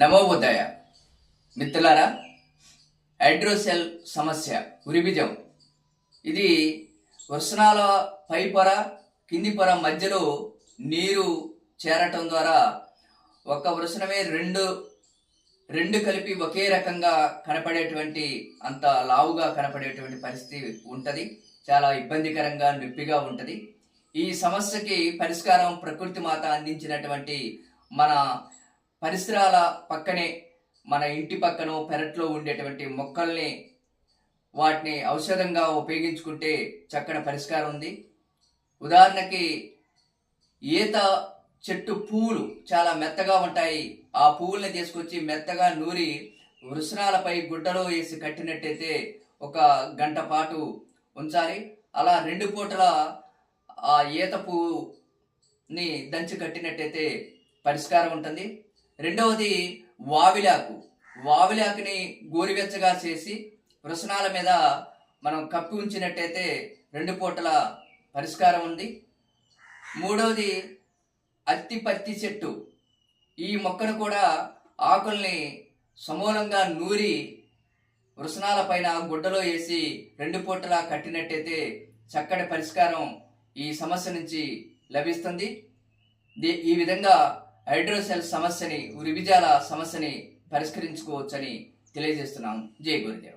నమోబుద్దయ మిత్రులారా హైడ్రోసెల్ సమస్య ఉరిబిజం. ఇది వృషణాల పై పొర కింది పొర మధ్యలో నీరు చేరటం ద్వారా ఒక వృషణమే రెండు రెండు కలిపి ఒకే రకంగా కనపడేటువంటి అంత లావుగా కనపడేటువంటి పరిస్థితి ఉంటుంది. చాలా ఇబ్బందికరంగా నొప్పిగా ఉంటుంది. ఈ సమస్యకి పరిష్కారం ప్రకృతి మాత అందించినటువంటి మన పరిసరాల పక్కనే మన ఇంటి పక్కన పెరట్లో ఉండేటువంటి మొక్కల్ని వాటిని ఔషధంగా ఉపయోగించుకుంటే చక్కని పరిష్కారం ఉంది. ఉదాహరణకి ఈత చెట్టు పువ్వులు చాలా మెత్తగా ఉంటాయి. ఆ పువ్వుల్ని తీసుకొచ్చి మెత్తగా నూరి వృషణాలపై గుడ్డలో వేసి కట్టినట్టయితే ఒక గంట పాటు ఉంచాలి. అలా రెండు పూటల ఆ ఈత పువ్వుని దంచి కట్టినట్టయితే పరిష్కారం ఉంటుంది. రెండవది వావిలాకు. వావిలాకుని గోరువెచ్చగా చేసి వృషణాల మీద మనం కప్పి ఉంచినట్టయితే రెండు పూటల పరిష్కారం ఉంది. మూడవది అత్తి పత్తి చెట్టు. ఈ మొక్కను కూడా ఆకుల్ని సమూలంగా నూరి వృషణాల పైన గుడ్డలో వేసి రెండు పూటలా కట్టినట్టయితే చక్కటి పరిష్కారం ఈ సమస్య నుంచి లభిస్తుంది. ఈ విధంగా హైడ్రోసెల్ సమస్యని ఉరివిజాల సమస్యని పరిష్కరించుకోవచ్చని తెలియజేస్తున్నాం. జై గురుదేవ.